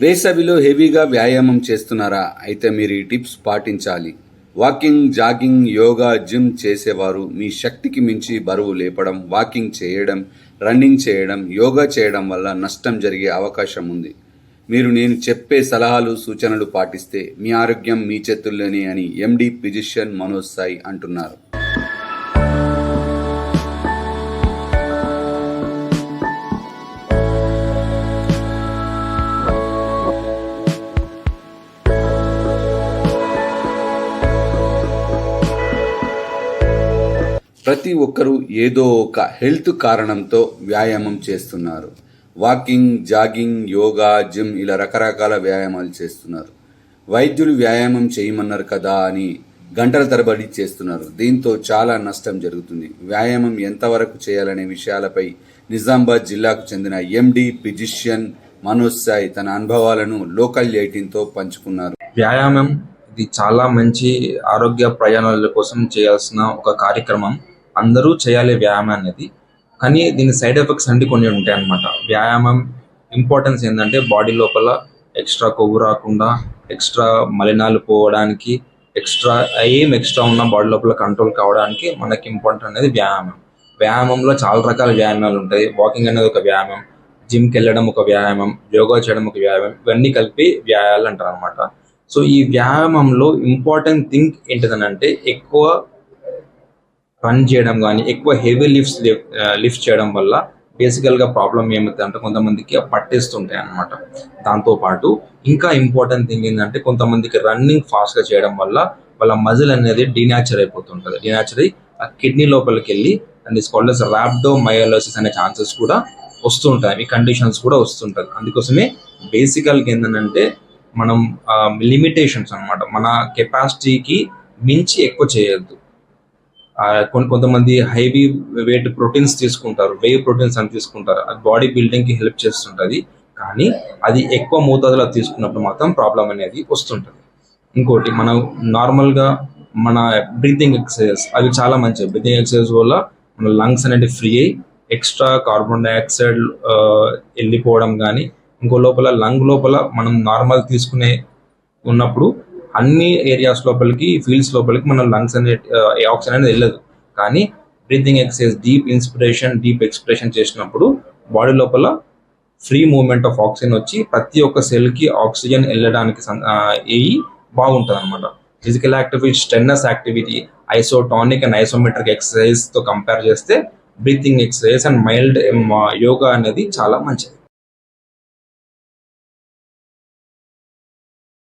వేసవిలో హెవీగా వ్యాయామం చేస్తున్నారా? అయితే మీరు ఈ టిప్స్ పాటించాలి. వాకింగ్ జాగింగ్ యోగా జిమ్ చేసేవారు మీ శక్తికి మించి బరువు లేపడం వాకింగ్ చేయడం రన్నింగ్ చేయడం యోగా చేయడం వల్ల నష్టం జరిగే అవకాశం ఉంది. మీరు నేను చెప్పే సలహాలు సూచనలు పాటిస్తే మీ ఆరోగ్యం మీ చేతుల్లోనే అని ఎండి ఫిజిషియన్ మనోజ్ సాయి అంటున్నారు. ప్రతి ఒక్కరూ ఏదో ఒక హెల్త్ కారణంతో వ్యాయామం చేస్తున్నారు. వాకింగ్ జాగింగ్ యోగా జిమ్ ఇలా రకరకాల వ్యాయామాలు చేస్తున్నారు. వైద్యులు వ్యాయామం చేయమన్నారు కదా అని గంటల తరబడి చేస్తున్నారు. దీంతో చాలా నష్టం జరుగుతుంది. వ్యాయామం ఎంతవరకు చేయాలనే విషయాలపై నిజామాబాద్ జిల్లాకు చెందిన ఎండి ఫిజిషియన్ మనోజ్ సాయి తన అనుభవాలను లోకల్ ఎయిటీన్తో పంచుకున్నారు. వ్యాయామం ఇది చాలా మంచి ఆరోగ్య ప్రయాణాల కోసం చేయాల్సిన ఒక కార్యక్రమం. అందరూ చేయాలి వ్యాయామం అనేది. కానీ దీని సైడ్ ఎఫెక్ట్స్ అన్ని కొన్ని ఉంటాయి అన్నమాట. వ్యాయామం ఇంపార్టెన్స్ ఏంటంటే బాడీ లోపల ఎక్స్ట్రా కొవ్వు రాకుండా ఎక్స్ట్రా మలినాలు పోవడానికి ఎక్స్ట్రా ఏం ఎక్స్ట్రా ఉన్న బాడీ లోపల కంట్రోల్ కావడానికి మనకి ఇంపార్టెంట్ అనేది వ్యాయామం. వ్యాయామంలో చాలా రకాల వ్యాయామాలు ఉంటాయి. వాకింగ్ అనేది ఒక వ్యాయామం జిమ్కి వెళ్ళడం ఒక వ్యాయామం యోగా చేయడం ఒక వ్యాయామం ఇవన్నీ కలిపి వ్యాయామాలు అంటారు అనమాట సో ఈ వ్యాయామంలో ఇంపార్టెంట్ థింగ్ ఏంటిదనంటే ఎక్కువ రన్ చేయడం కానీ ఎక్కువ హెవీ లిఫ్ట్స్ లిఫ్ట్ చేయడం వల్ల బేసికల్గా ప్రాబ్లం ఏమవుతుందంటే కొంతమందికి పట్టేస్తుంటాయి అనమాట దాంతోపాటు ఇంకా ఇంపార్టెంట్ థింగ్ ఏంటంటే కొంతమందికి రన్నింగ్ ఫాస్ట్గా చేయడం వల్ల వాళ్ళ మజిల్ అనేది డినాచర్ అయిపోతుంటుంది. డినాచర్ అయ్యి ఆ కిడ్నీ లోపలికి వెళ్ళి and scholars called rhabdomyolysis అనే ఛాన్సెస్ కూడా వస్తుంటాయి. ఈ కండిషన్స్ కూడా వస్తుంటుంది అందుకోసమే బేసికల్గా ఏంటంటే మనం లిమిటేషన్స్ అన్నమాట. మన కెపాసిటీకి మించి ఎక్కువ చేయొద్దు. కొన్ని కొంతమంది హైవీ వెయిట్ ప్రోటీన్స్ తీసుకుంటారు వే ప్రోటీన్స్ అని తీసుకుంటారు. అది బాడీ బిల్డింగ్కి హెల్ప్ చేస్తుంటది. కానీ అది ఎక్కువ మోతాదులో తీసుకున్నప్పుడు మాత్రం ప్రాబ్లం అనేది వస్తుంటది. ఇంకోటి మనం నార్మల్గా మన బ్రీతింగ్ ఎక్సర్సైజెస్ అవి చాలా మంచివి బ్రీతింగ్ ఎక్సర్సైజ్ వల్ల మన లంగ్స్ అనేది ఫ్రీ అయ్యి ఎక్స్ట్రా కార్బన్ డైఆక్సైడ్ వెళ్ళిపోవడం కానీ ఇంకో లోపల లంగ్ లోపల మనం నార్మల్ తీసుకునే ఉన్నప్పుడు అన్ని ఏరియాస్ లోపలికి ఫీల్డ్స్ లోపలికి మన లంగ్స్ అనే ఆక్సిజన్ అనేది వెళ్ళదు. కానీ breathing exercise deep inspiration deep expression చేసినప్పుడు బాడీ లోపల ఫ్రీ మూవ్మెంట్ ఆఫ్ ఆక్సిజన్ వచ్చి ప్రతి ఒక్క సెల్కి ఆక్సిజన్ వెళ్ళడానికి అయ్యి బాగుంటుంది అనమాట physical activity strenuous activity isotonic and isometric ఎక్సర్సైజ్తో compare చేస్తే breathing exercise and mild yoga అనేది చాలా మంచిది.